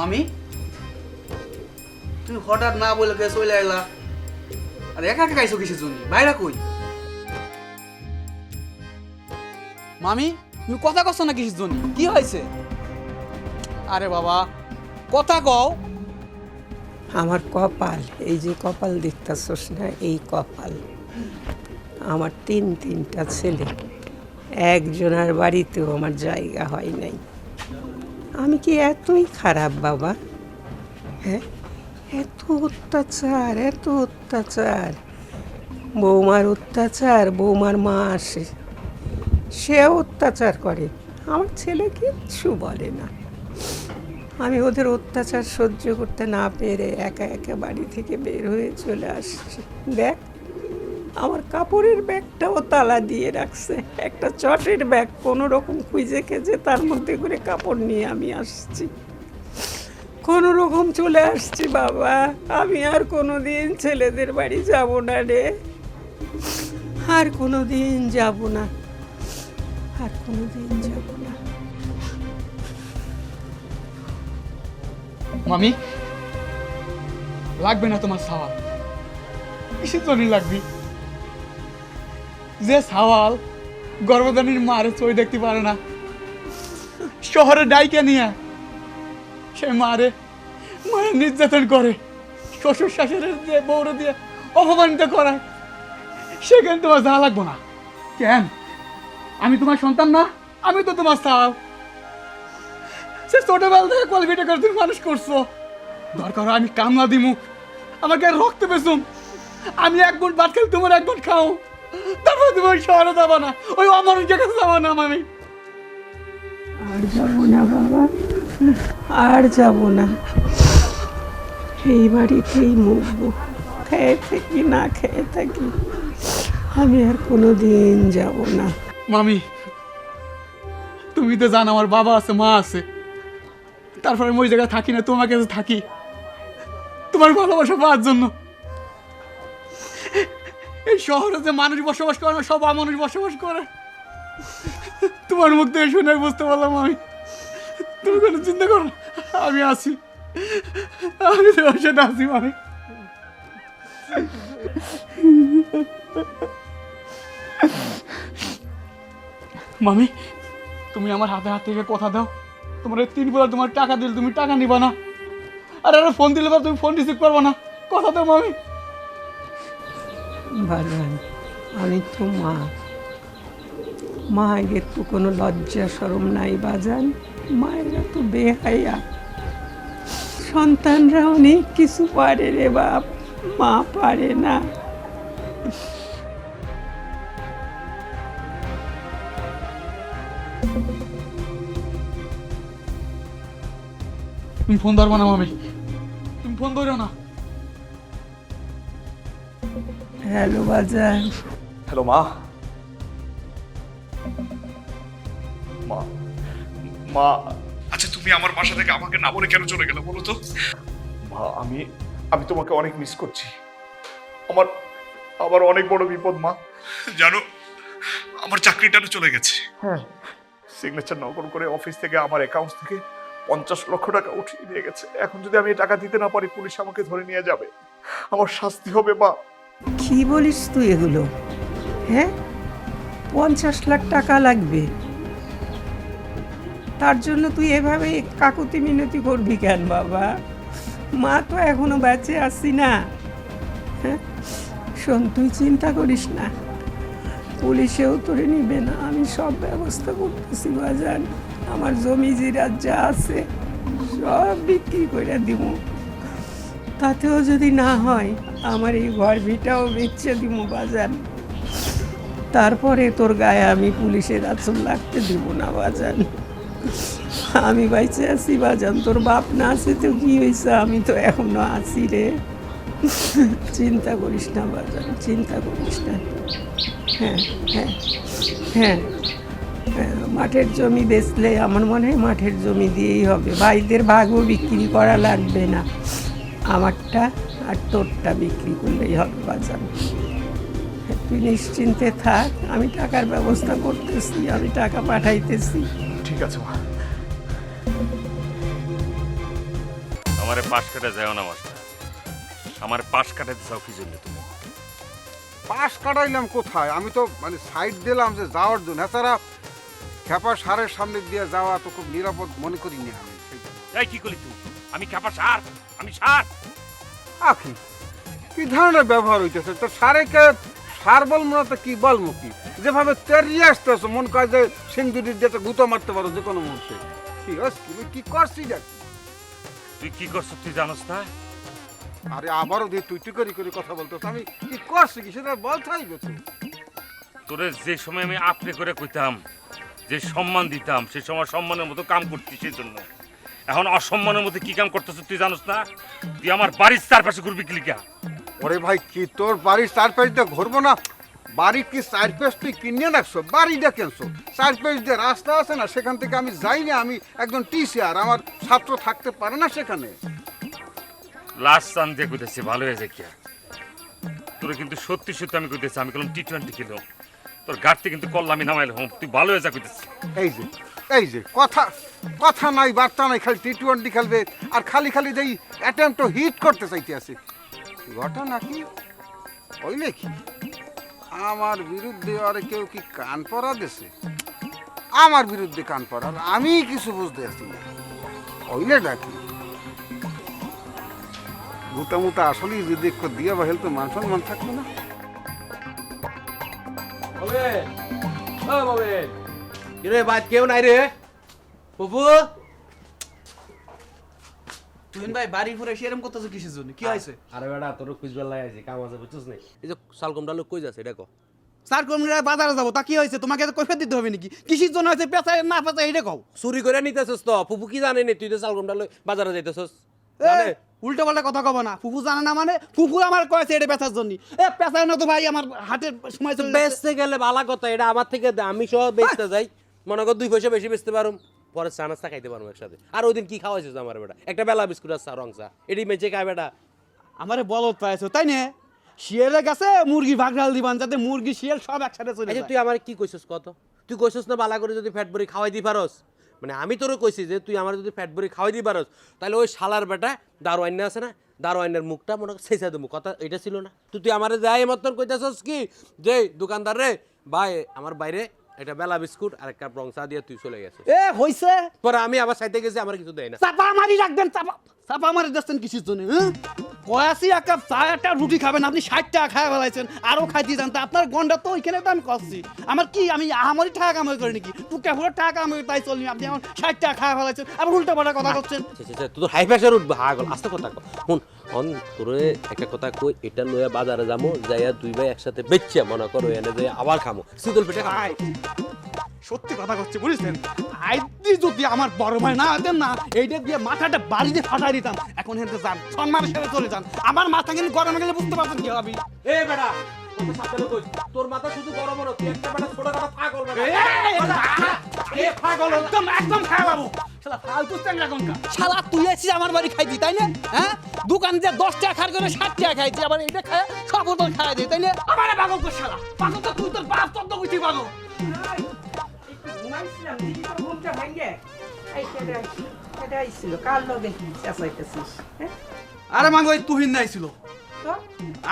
মামি? তুমি হঠাৎ না বলে কে চলে এলা আর একা একা খাইছো কিসের জন্য? বাইরা কই? মামি, তুমি কথা কচ্ছ না কিসের জন্য? কি হয়েছে? আরে বাবা, কথা কও। আমার কপাল, এই যে কপাল দেখতেছস না, এই কপাল। আমার তিন তিনটা ছেলে, একজনের বাড়িতেও আমার জায়গা হয় নাই। আমি কি এতই খারাপ, বাবা? হ্যাঁ? এত অত্যাচার এত অত্যাচার। বৌমার অত্যাচার, বৌমার মা আসে সে অত্যাচার করে। আমার ছেলে কিচ্ছু বলে না। আমি ওদের অত্যাচার সহ্য করতে না পেরে একা একা বাড়ি থেকে বের হয়ে চলে আসছি। দেখ আমার কাপড়ের ব্যাগটাও তালা দিয়ে রাখছে। একটা চটের ব্যাগ, কোনো রকম খুঁজে খেজে তার মধ্যে করে কাপড় নিয়ে আমি আসছি। কোনো রকম চলে আসছি, বাবা। আমি আর কোনো দিন ছেলেদের বাড়ি যাব না রে। আর কোনো দিন যাব না। আর কোনো দিন যাব না। মামি, লাগবে না তোমার সাওয়াল। কিসের জন্য লাগবে? যে সাওয়াল গর্ভধানীর মারে চই দেখতে পারে না। শহরে ডাইকে নিয়ে সে মারে, মায়ের নির্যাতন করে, শ্বশুর শাশুড়ের যে বউরে দিয়ে অপমানিত করায় সেখানে তোমার যা লাগবো না? কেন? আমি তোমার সন্তান না, আমি তো তোমার সাওয়াল। সে ছোটবেলা থেকে কোয়ালিফিটা করে তুমি মানুষ করছ। দরকার আমি কামলা দিমু, আমাকে রক্ত পেছুম আমি এক গুণ ভাত খেলে তোমার এক গুণ খাও তারপরে তুমি ওই শহরে যাব না ওই অমানুষের কাছে যাব না আমি আর যাব না বাবা আর যাব না। এই বাড়িতেই মুখবো খেয়ে থাকি না খেয়ে থাকি। আমি আর কোনো দিন যাব না। মামি তুমি তো জানো আমার বাবা আছে মা আছে। তারপরে আমি ওই জায়গায় থাকি না তোমার কাছে থাকি। তোমার ভালোবাসা পাওয়ার জন্য। এই শহরে যে মানুষ বসবাস করে না, সব মানুষ বসবাস করে। তোমার মুখ থেকে শুনে বুঝতে পারলাম আমি। তুমি কোনো চিন্তা করো আমি আছি। আমি সাথে আছি আমি মামি, তুমি আমার হাতে হাত থেকে কথা দাও। তোমার তিন বেলা তোমার টাকা দিলে তুমি টাকা নিবা না। আর, আরে ফোন দিলে তুমি ফোন রিসিভ করব না। কথা দাও, মামি। বাগান আমি তো মা। মায়ের তো কোনো লজ্জা সরম নাই বাজান। মায়েরা তো বেহাইয়া সন্তানরা অনেক কিছু পারে রে বাপ। মা পারে না। তুমি ফোন ধরবো না মামি। তুমি ফোন ধরো না। হ্যালো বাজান। হ্যালো মা। মা মা। আচ্ছা তুমি আমার বাসা থেকে আমাকে না বলে কেন চলে গেলে বলো তো? মা আমি আমি তোমাকে অনেক মিস করছি। আমার আমার অনেক বড় বিপদ মা। জানো আমার চাকরিটাও চলে গেছে। হ্যাঁ সিগনেচার নকল করে অফিস থেকে আমার অ্যাকাউন্ট থেকে পঞ্চাশ লক্ষ টাকা উঠিয়ে নিয়ে গেছে। এখন যদি আমি এই টাকা দিতে না পারি পুলিশ আমাকে ধরে নিয়ে যাবে। আমার শাস্তি হবে মা। কি বলিস তুই এগুলো? হ্যাঁ? পঞ্চাশ লাখ টাকা লাগবে। তার জন্য তুই এভাবে কাকুতি মিনতি করবি কেন বাবা? মা তো এখনও বেঁচে আসি না। হ্যাঁ? শোন, তুই চিন্তা করিস না। পুলিশেও তোরে নিবে না। আমি সব ব্যবস্থা করতেছি বাজার আমার জমি জিরাত যা আছে, সব বিক্রি করে দিব। তাতেও যদি না হয় আমার এই ঘর ভিটাও বেচে দিব বাজান তারপরে তোর গায়ে আমি পুলিশের আচল লাগতে দিব না বাজান আমি বাইচে আছি বাজান তোর বাপ না আছে তো কি হয়েছে আমি তো এখনও আছি রে। চিন্তা করিস না বাজান চিন্তা করিস না। হ্যাঁ হ্যাঁ হ্যাঁ, মাঠের জমি বেচলে আমার মনে হয় মাঠের জমি দিয়েই হবে। ভাইদের ভাগও বিক্রি করা লাগবে না। আমারটা আর তোরটা বিক্রি করলেই হবে বাজার। তুই নিশ্চিন্তে থাক আমি টাকার ব্যবস্থা করতেছি আমি টাকা পাঠাইতেছি। ঠিক আছে মা। আমারে পাশ কাটে যাও না মাস্টার। আমার পাশ কাটাতে চাও কি জন্য তুমি? পাশ কাটাইলাম কোথায়? আমি তো মানে সাইড দিলাম যে যাওয়ার জন্য। এছাড়া খেপা সারের সামনে দিয়ে যাওয়া তো খুব নিরাপদ মনে করিনি আমি। এই কি করলি তুই? আমি ক্যাপা সার? আমি সার। আখি কি ধরনের ব্যবহার হইতেছে? তো সারেকে সার বলব না তো কি বলব কি? যেভাবে তেরিয়ে আসতেছে মন কাজ যে সিন্দুরির দিয়ে গুতো মারতে পারো যে কোনো মুহূর্তে। কি হস কি কি করছি দেখ তুই কি করছ তুই জানোস না? আরে আবারও দিয়ে তুই তুই করি করে কথা বলতেছ। আমি কি করছি কি সেটা বলছাই গেছে তোরে যে সময় আমি আপনি করে কইতাম যে সম্মান দিতাম সে সময় সম্মানের মতো কাম করতি সেই জন্য এখন অসম্মানের মধ্যে কি কাম করতেছ তুই জানোস না? তুই আমার বাড়ির চারপাশে ঘুরবি কিলিকা ওরে ভাই কি তোর বাড়ির চারপাশ দিয়ে ঘুরবো না? বাড়ির কি চার তুই কিনে রাখছো? বাড়িটা কেনছো? চার পেজ দিয়ে রাস্তা আছে না সেখান থেকে আমি যাই না আমি একজন টিচার আমার ছাত্র থাকতে পারে না সেখানে। লাস্ট চান দিয়ে কইতেছি ভালো হয়ে যায় কি। তোরে কিন্তু সত্যি সত্যি আমি কইতেছি আমি কোনো টি টোয়েন্টি খেলো। তোর গাড়তে কিন্তু কল্লামি নামাইলে হোম তুই ভালো হয়ে যা কইতেছি। এই যে এই যে, কথা কথা নাই, বার্তা নাই, খালি টি টোয়েন্টি খেলবে, আর খালি খালি যেই অ্যাটেম্প হিট করতে চাইতে আছে। ঘটনা কি? হইলে কি? আমার বিরুদ্ধে আরে কেউ কি কান পরা দেশে? আমার বিরুদ্ধে কান পড়ার আমি কিছু বুঝতে আছি না। হইলে ডাকি মুতা মুতা আসলেই যদি একটু দিয়ে বাহেল তো মান সম্মান থাকবে না। রে বাদ কেউ নাই রে। বাবু তুহিন ভাই বাড়ি ঘুরে সেরকম করতেছো কিসের জন্য? কি হয়েছে? আরে বেটা তোর খুঁজবার লাগাইছি কাম আছে বুঝছিস না? এই যে শালকমটা লোক কই যাচ্ছে কো স্যার বাজারে যাব তা কি হয়েছে? তোমাকে তো কৈফিয়ত দিতে হবে নাকি? কিসের জন্য হয়েছে পেঁচায় না পেঁচায় এটা কও। চুরি করে নিতেছস তো ফুফু কি জানে নি? তুই তো শালকমটা লই বাজারে যাইতেছস। জানে? উল্টো পাল্টা কথা কব না ফুফু জানে না মানে? ফুফু আমার কয়েছে এটা পেঁচার জন্য। এ পেঁচায় না তো ভাই আমার হাটের সময়। বেচতে গেলে ভালো কথা এটা আমার থেকে আমি সহ বেচতে যাই। মনে কর দুই পয়সা বেশি বেচতে পারুম পরে চা নাস্তা খাইতে পারব একসাথে। আর ওই দিন কি খাওয়াইছিস আমার বেটা? একটা বেলা বিস্কুট আর চা রং চা। এটি মেচে খায় বেটা। আমারে বলত পাইছো তাই না? শিয়ালের কাছে মুরগি ভাগড়াল দিবান যাতে মুরগি শিয়াল সব একসাথে চলে আচ্ছা যায়। তুই আমার কি কইছিস কত? তুই কইছিস না বালা করে যদি ফ্যাট ভরি খাওয়াই দি পারস? মানে আমি তোরে কইছি যে তুই আমার যদি ফ্যাট ভরি খাওয়াই দি পারস তাহলে ওই শালার বেটা দারু আইনা আছে না? দারু আইনার মুখটা মনে কর শেষা দেবো। কথা এটা ছিল না। তুই তুই আমার যাই মতন কইতেছস কি? যে দোকানদার রে ভাই আমার বাইরে একটা বেলা বিস্কুট আর একটা চা দিয়ে তুই চলে গেছিস। এ হইছে? পরে আমি আবার সাইতে গেছি আমার কিছু দেয় না। চাপা মারি রাখবেন চাপা চাপা মারি যাচ্ছেন কিসের জন্য হ্যাঁ? কয়াসি এক কাপ চা একটা রুটি খাবেন আপনি ষাট টাকা খাওয়া ফেলাইছেন আরও খাইতে যান তা। আপনার গন্ডা তো ওইখানে তো আমি করছি আমার কি আমি আমারই টাকা কামাই করি নাকি? টুকা ফুলের টাকা কামাই তাই চলনি। আপনি আমার ষাট টাকা খাওয়া ফেলাইছেন আবার উল্টা পাল্টা কথা করছেন তোর হাই প্রেশার উঠবে হাগল আস্তে কথা শুন অন তোরে একটা কথা কই এটা লইয়া বাজারে যামু যাইয়া দুই ভাই একসাথে বেচছে মনে করো এনে যাই আবার খামো। শীতল পেটে খামো। ভাই, সত্যি কথা করছে বুঝলেন আইদি যদি আমার বড় ভাই না দেন না এইটা দিয়ে মাথাটা বাড়িতে ফাটাই দিতাম। এখন হেঁটে যান সম্মানের সাথে চলে যান। আমার মাথা কিন্তু গরমে গেলে বুঝতে পারছেন কি হবে? এ বেটা তোর সাথে কই তোর মাথা শুধু গরম হলো তুই একটা বেটা ছোট কথা পাগল একদম একদম খায় বাবু। শালা ফালতু চ্যাংরা কোনকা শালা তুই এসেছিস আমার বাড়ি খাইতি তাই না? হ্যাঁ? দোকান দিয়ে দশ টাকা খার করে ষাট টাকা খাইছি আবার এটা খায় সব বোতল খাই দিই তাই না? আমার পাগল কর শালা পাগল তো তুই তোর বাপ তত কইছি পাগল। ঘুমাইছিলাম দিদি তোর ঘুমটা ভাঙ্গে এই কেটে কেটে আইছিল কার লগে কি চেঁচাইতেছিস আরে মাগো তুহিন নাই ছিল। তো?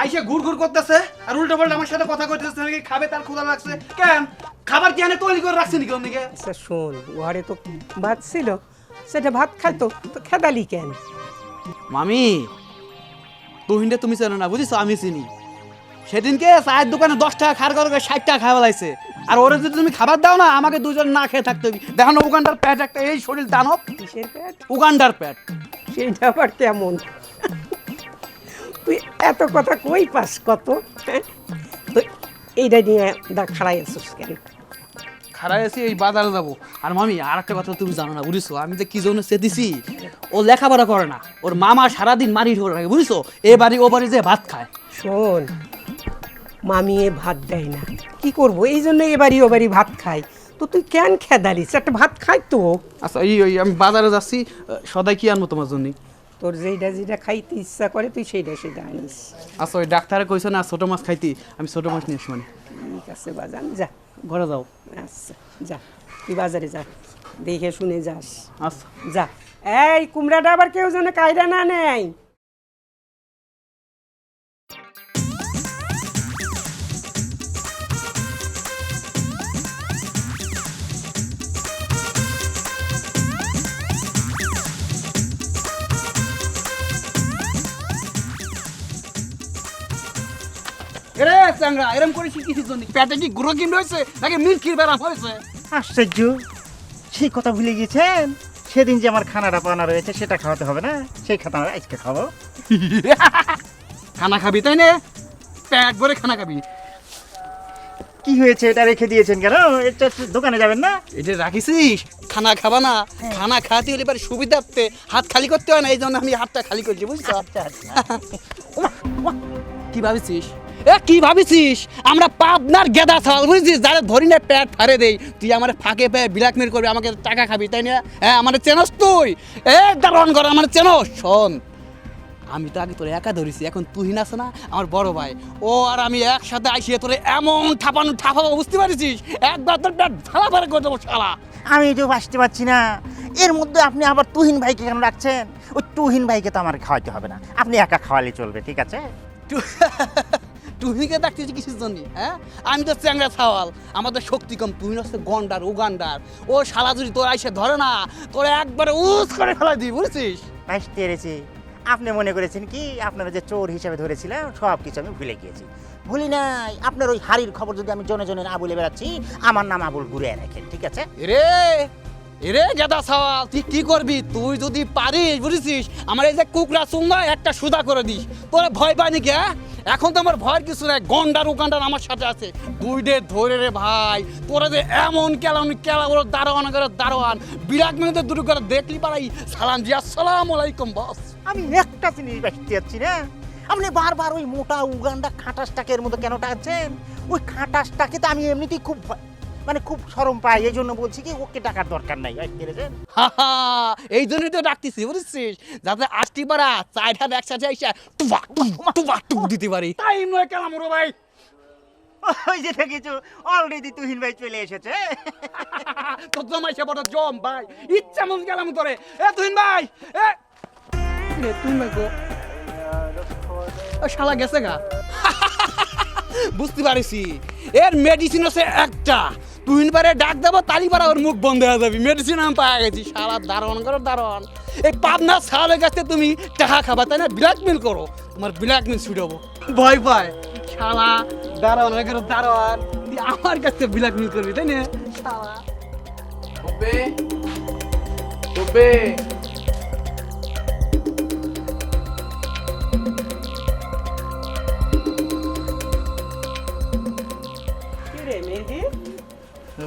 আইসে ঘুর ঘুর করতেছে আর উল্টো পাল্টা আমার সাথে কথা কইতেছে নাকি খাবে তার ক্ষুধা লাগছে। কেন? খাবার কি আনে তৈরি করে রাখছেন কি অন্যকে আচ্ছা শোন ঘরে তো ভাত ছিল সেটা ভাত খাইতো তো খেদালি কেন? মামি তুহিনটা তুমি চেনো না বুঝিস আমি চিনি। সেদিনকে চায়ের দোকানে দশ টাকা খার করে ষাট টাকা খাওয়া লাগছে। আর ওরা যদি তুমি খাবার দাও না আমাকে দুজন না খেয়ে থাকতে হবে। দেখো না উগান্ডার প্যাট একটা এই শরীর দানব। কিসের পেট? উগান্ডার প্যাট সেইটা আবার কেমন? তুই এত কথা কই পাস কত? হ্যাঁ? তো এইটা নিয়ে দা খাড়াই আছিস কেন? খারাপ আছি এই বাজারে যাব। আর মামি আর একটা কথা তুমি জানো না বুঝিস আমি যে কি জন্য চেতেছি ও লেখাপড়া করে না। ওর মামা সারাদিন মারি ধরে রাখে বুঝছ? এ বাড়ি ও বাড়ি যে ভাত খায়। শোন মামিয়ে ভাত দেয় না। কি করব? এই জন্য এবারই ও বাড়ি ভাত খাই তো তুই কেন খেদালিস? একটা ভাত খাই তো। আচ্ছা এই ওই আমি বাজারে যাচ্ছি সদাই কি আনব তোমার জন্য? তোর যেইটা যেটা খাইতে ইচ্ছা করে তুই সেইটা সেটা আনিস। আচ্ছা ওই ডাক্তারে কইছো না ছোট মাছ খাইতি? আমি ছোট মাছ নিয়ে আসি মানে। ঠিক আছে বাজান যা। ঘরে যাও। আচ্ছা যা। তুই বাজারে যা। দেখে শুনে যাস। আচ্ছা। যা। এই কুমড়াটা আবার কেউ যেন কায়দা না নেয়। চাংরা এরম করে শিখিছিস জন্য পেটে কি গুঁড়ো কিন রয়েছে নাকি মিল্কির বেড়া হয়েছে? আশ্চর্য। সেই কথা ভুলে গিয়েছেন? সেদিন যে আমার খানাটা পানা রয়েছে সেটা খাওয়াতে হবে না? সেই খানা আজকে খাব। খানা খাবি তাই না? পেট ভরে খানা খাবি। কি হয়েছে এটা রেখে দিয়েছেন কেন? এটা দোকানে যাবেন না? এটা রাখিছিস খানা খাবা না। খানা খাতে হলে এবার সুবিধার্থে হাত খালি করতে হয় না এই জন্য আমি হাতটা খালি করছি বুঝছ ওমা, ওমা, কি ভাবিছিস এ কি ভাবিছিস? আমরা পাবনার গেদা ছাল বুঝছিস? যারা ধরি না প্যাট ফারে দেই। তুই আমার ফাঁকে পেয়ে ব্ল্যাকমেল করবি আমাকে টাকা খাবি তাই না? হ্যাঁ আমার চেনস তুই। এ দারণ কর আমার চেনস শোন। আমি তো আগে তোরে একা ধরেছি এখন তুই না না আমার বড় ভাই। ও আর আমি একসাথে আইসিয়ে তোরে এমন ঠাপানো ঠাপাবো বুঝতে পারছিস? একবার তোর প্যাট ঝালা ফারে করে দেবো শালা। আমি তো বাঁচতে পারছি না। এর মধ্যে আপনি আবার তুহিন ভাইকে কেন রাখছেন? ওই তুহিন ভাইকে তো আমার খাওয়াতে হবে না। আপনি একা খাওয়ালে চলবে ঠিক আছে? তুহিকে ডাকতেছি কিসের জন্য হ্যাঁ? আমি তো চ্যাংরা ছাওয়াল আমাদের শক্তি কম তুই হচ্ছে গন্ডার উগান্ডার। ও শালা যদি তোর আইসে ধরে না তোরে একবারে উস করে ফেলা দিই বুঝছিস? পেরেছি। আপনি মনে করেছেন কি? আপনারা যে চোর হিসেবে ধরেছিলেন সব কিছু আমি ভুলে গিয়েছি। ভুলি নাই। আপনার ওই হাড়ির খবর যদি আমি জনে জনে না বলে বেড়াচ্ছি আমার নাম আবুল ঘুরে রাখেন ঠিক আছে? রে এরে গেদা সাওয়াল তুই কি করবি? তুই যদি পারিস বুঝেছিস? আমার এই যে কুকরা চুঙ্গা একটা সুদা করে দিস। তোরা ভয় পায়নি কে হ্যাঁ? এখন তো আমার ভয়ের কিছু নাই, গন্ডার উগান্ডার আমার সাথে আছে। দুইডে ধরে রে ভাই, তোরা যে এমন কেলাম কেলা বলো দারোয়ান করে দারোয়ান, বিরাট মেয়েদের দুটো করে দেখলি পারাই সালাম জি, আসসালাম আলাইকুম, বস। আমি একটা জিনিস দেখতে যাচ্ছি না? আপনি বারবার ওই মোটা উগান্ডা খাটাসটাকে এর মতো কেন টাকছেন ওই খাটাসটাকে তো আমি এমনিতেই খুব ভয়- মানে খুব সরম পাই এই জন্য বলছি কি ওকে টাকার দরকার নাই। পেরেছেন এই জন্যই তো ডাকতেছি বুঝছিস? যাতে আষ্টি পারা একসাথে টুবা টুবা টুবা টুক দিতে পারি। তাই নয় কেলাম রে ভাই। ওই যে দেখেছ অলরেডি তুহিন ভাই চলে এসেছে। জমাই সে বড় জম ভাই ইচ্ছা মন গেলাম তোরে। এ তুহিন ভাই এ। রে তুহিন ভাই গো। ও শালা গেছে গা। বুঝতে পারিছি এর মেডিসিন আছে একটা। পারে ডাক দেবো, তালি পারা ওর মুখ বন্ধ হয়ে যাবি। মেডিসিন আমি পাওয়া গেছি সারা দারণ করো দারণ। এই পাবনা সালের কাছে তুমি টাকা খাবা, তাই না? ব্ল্যাকমেল করো, তোমার ব্ল্যাকমেল ছুটাবো ভয় পায়। শালা দারণ হয়ে গেল তুই আমার কাছে ব্ল্যাকমেল করবি, তাই না? শালা।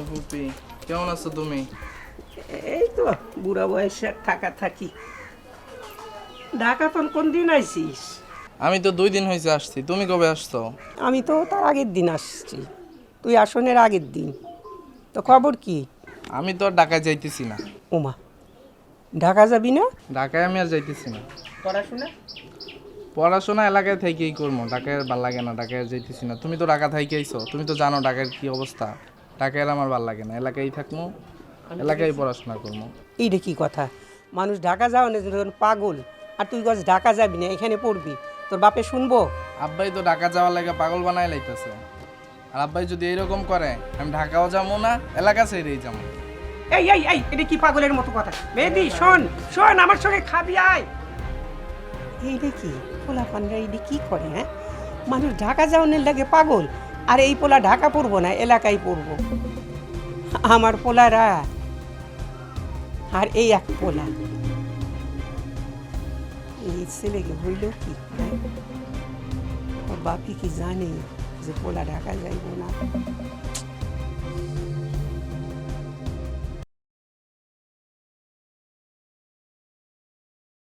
ফুপি কেমন আছো তুমি? এই তো বুড়া বয়সে থাকা থাকি। ঢাকা তোর কোন দিন আইসিস আমি তো দুই দিন হয়েছে আসছি তুমি কবে আসছো? আমি তো তার আগের দিন আসছি তুই আসনের আগের দিন। তো খবর কি? আমি তো আর ঢাকায় যাইতেছি না। উমা ঢাকা যাবি না? ঢাকায় আমি আর যাইতেছি না। পড়াশোনা? পড়াশোনা এলাকায় থেকেই করব ঢাকায় ভালো লাগে না ঢাকায় যাইতেছি না। তুমি তো ঢাকা থেকে আইছো তুমি তো জানো ঢাকার কি অবস্থা। আর আমার ভালো লাগে না। এলাকায় থাকব এলাকায় পড়াশোনা করব এইটা কি কথা? মানুষ ঢাকা যাওয়া না পাগল। আর তুই গছ ঢাকা যাবি না এখানে পড়বি। তোর বাপে শুনব? আব্বাই তো ঢাকা যাওয়ার লাগে পাগল বানাই লাইতেছে। আর আব্বাই যদি এইরকম করে আমি ঢাকাও যাব না এলাকা ছেড়েই যাব এই এই এই এটা কি পাগলের মতো কথা? মেহেদি শোন শোন আমার সঙ্গে খাবি আয়। এই দেখি পোলা পানরা এই কি করে হ্যাঁ? মানুষ ঢাকা যাওয়ানের লাগে পাগল। আর এই পোলা ঢাকা পড়ব না, এলাকায় পড়ব। আমার পোলারা আর এই এক পোলা। এই ছেলেকে হইল কি বাপি কি জানে যে পোলা ঢাকা যাইব না?